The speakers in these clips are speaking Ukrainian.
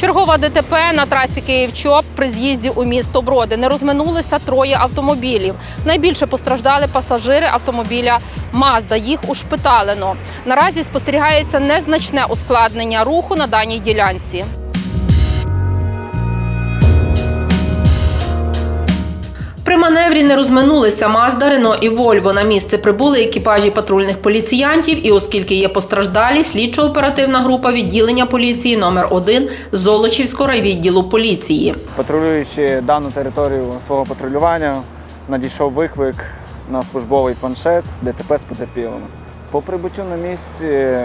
Чергова ДТП на трасі Київ-Чоп при з'їзді у місто Броди. Не розминулися троє автомобілів. Найбільше постраждали пасажири автомобіля Мазда. Їх ушпиталено. Наразі спостерігається незначне ускладнення руху на даній ділянці. При не розминулися Мазда, Рено і Вольво. На місце прибули екіпажі патрульних поліціянтів. І оскільки є постраждалі, слідчо-оперативна група відділення поліції номер 1 Золочівського райвідділу поліції. Патрулюючи дану територію свого патрулювання, надійшов виклик на службовий планшет ДТП з потерпілими. По прибуттю на місці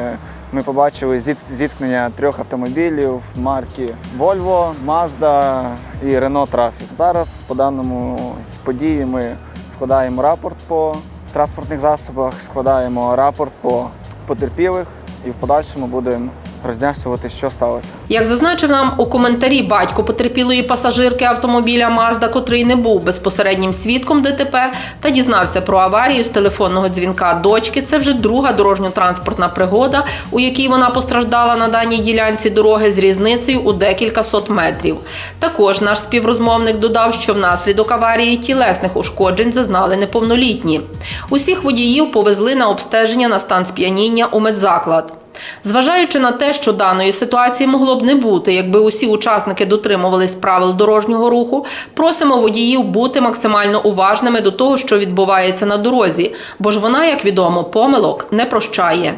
ми побачили зіт- зіткнення трьох автомобілів марки Volvo, Mazda і Renault Traffic. Зараз по даному події ми складаємо рапорт по транспортних засобах, складаємо рапорт по потерпілих і в подальшому будемо роз'яснювати, що сталося. Як зазначив нам у коментарі батько потерпілої пасажирки автомобіля Мазда, котрий не був безпосереднім свідком ДТП та дізнався про аварію з телефонного дзвінка дочки. Це вже друга дорожньо-транспортна пригода, у якій вона постраждала на даній ділянці дороги з різницею у декілька сот метрів. Також наш співрозмовник додав, що внаслідок аварії тілесних ушкоджень зазнали неповнолітні. Усіх водіїв повезли на обстеження на стан сп'яніння у медзаклад. Зважаючи на те, що даної ситуації могло б не бути, якби усі учасники дотримувались правил дорожнього руху, просимо водіїв бути максимально уважними до того, що відбувається на дорозі, бо ж вона, як відомо, помилок не прощає.